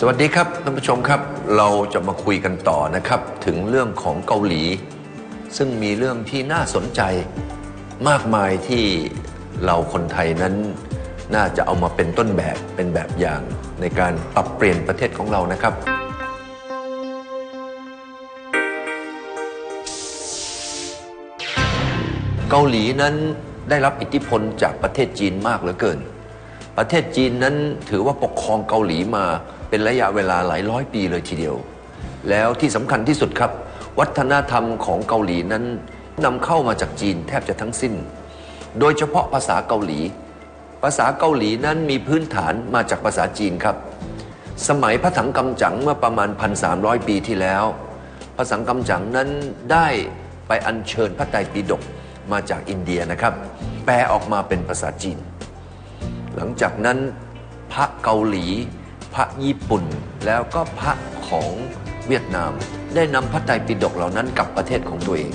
สวัสดีครับท่านผู้ชมครับ เราจะมาคุยกันต่อนะครับ ถึงเรื่องของเกาหลี ซึ่งมีเรื่องที่น่าสนใจมากมายที่เราคนไทยนั้น น่าจะเอามาเป็นต้นแบบเป็นแบบอย่างในการปรับเปลี่ยนประเทศของเรานะครับ เกาหลีนั้นได้รับอิทธิพลจากประเทศจีนมากเหลือเกิน ประเทศจีนนั้นถือว่าปกครองเกาหลีมาเป็นระยะเวลาหลายร้อยปีเลยทีเดียว แล้วที่สำคัญที่สุดครับ วัฒนธรรมของเกาหลีนั้นนำเข้ามาจากจีนแทบจะทั้งสิ้น โดยเฉพาะภาษาเกาหลี ภาษาเกาหลีนั้นมีพื้นฐานมาจากภาษาจีนครับ สมัยพระถังกำจังเมื่อประมาณ 1,300 ปีที่แล้ว พระสังกำจังนั้นได้ไปอัญเชิญพระไตรปิฎกมาจากอินเดียนะครับ แปลออกมาเป็นภาษาจีน หลังจากนั้นพระเกาหลี พระญี่ปุ่น แล้วก็พระของเวียดนาม ได้นำพระไตรปิฎกเหล่านั้นกลับประเทศของตัวเอง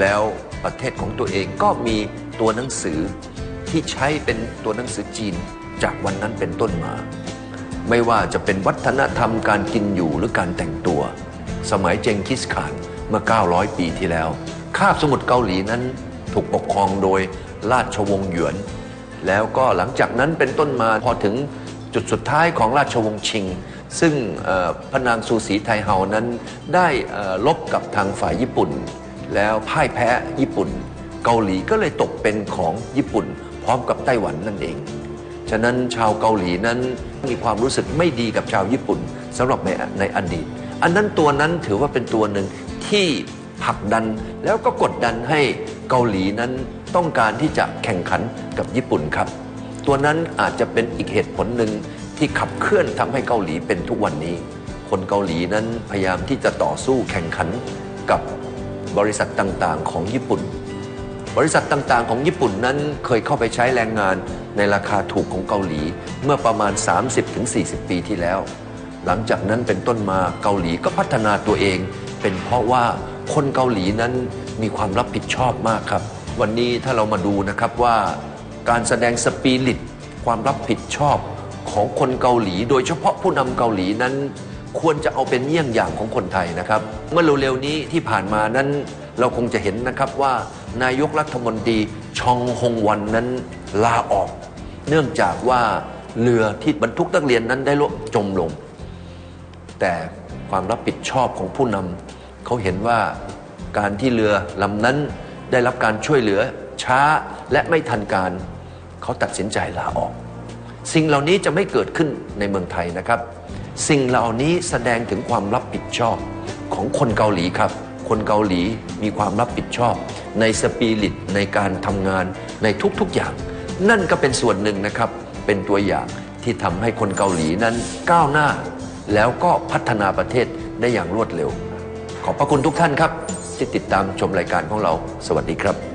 แล้วประเทศของตัวเองก็มีตัวหนังสือที่ใช้เป็นตัวหนังสือจีนจากวันนั้นเป็นต้นมา ไม่ว่าจะเป็นวัฒนธรรมการกินอยู่หรือการแต่งตัว สมัยเจงกิสข่านเมื่อ 900 ปีที่แล้ว คาบสมุทรเกาหลีนั้นถูกปกครองโดยราชวงศ์หยวน แล้วก็หลังจากนั้นเป็นต้นมาพอถึงจุดสุดท้ายของราชวงศ์ชิง ซึ่งพระนางซูสีไทเฮานั้นได้ลบกับทางฝ่ายญี่ปุ่น แล้วพ่ายแพ้ญี่ปุ่น เกาหลีก็เลยตกเป็นของญี่ปุ่น พร้อมกับไต้หวันนั่นเอง ฉะนั้นชาวเกาหลีนั้นมีความรู้สึกไม่ดีกับชาวญี่ปุ่นสำหรับในในอดีต อันนั้นตัวนั้นถือว่าเป็นตัวหนึ่งที่ผลักดันแล้วก็กดดันให้เกาหลีนั้น ต้องการที่จะแข่งขันกับญี่ปุ่นครับ ตัวนั้นอาจจะเป็นอีกเหตุผลหนึ่งที่ขับเคลื่อนทำให้เกาหลีเป็นทุกวันนี้ คนเกาหลีนั้นพยายามที่จะต่อสู้แข่งขันกับบริษัทต่างๆ ของญี่ปุ่น บริษัทต่างๆ ของญี่ปุ่นนั้นเคยเข้าไปใช้แรงงานในราคาถูกของเกาหลี เมื่อประมาณ 30-40 ปีที่แล้ว หลังจากนั้นเป็นต้นมาเกาหลีก็พัฒนาตัวเอง เป็นเพราะว่าคนเกาหลีนั้นมีความรับผิดชอบมากครับ วันนี้ถ้าเรามาดูนะครับว่าการแสดงสปิริตความรับผิดชอบของคนเกาหลี โดยเฉพาะผู้นำเกาหลีนั้น ควรจะเอาเป็นเยี่ยงอย่างของคนไทยนะครับ เมื่อเร็วๆนี้ที่ผ่านมานั้นเราคงจะเห็นนะครับว่านายกรัฐมนตรีชองฮงวันนั้นลาออก เนื่องจากว่าเรือที่บรรทุกนักเรียนนั้นได้ล่มจมลง แต่ความรับผิดชอบของผู้นำเขาเห็นว่าการที่เรือลำนั้น ได้รับการช่วยเหลือช้าและไม่ทันการ เขาตัดสินใจลาออก สิ่งเหล่านี้จะไม่เกิดขึ้นในเมืองไทยนะครับ สิ่งเหล่านี้แสดงถึงความรับผิดชอบของคนเกาหลีครับ คนเกาหลีมีความรับผิดชอบ ในสปิริตในการทำงานในทุกๆอย่าง นั่นก็เป็นส่วนหนึ่งนะครับ เป็นตัวอย่างที่ทำให้คนเกาหลีนั้นก้าวหน้า แล้วก็พัฒนาประเทศได้อย่างรวดเร็ว ขอบพระคุณทุกท่านครับ ที่ติดตามชมรายการของเรา สวัสดีครับ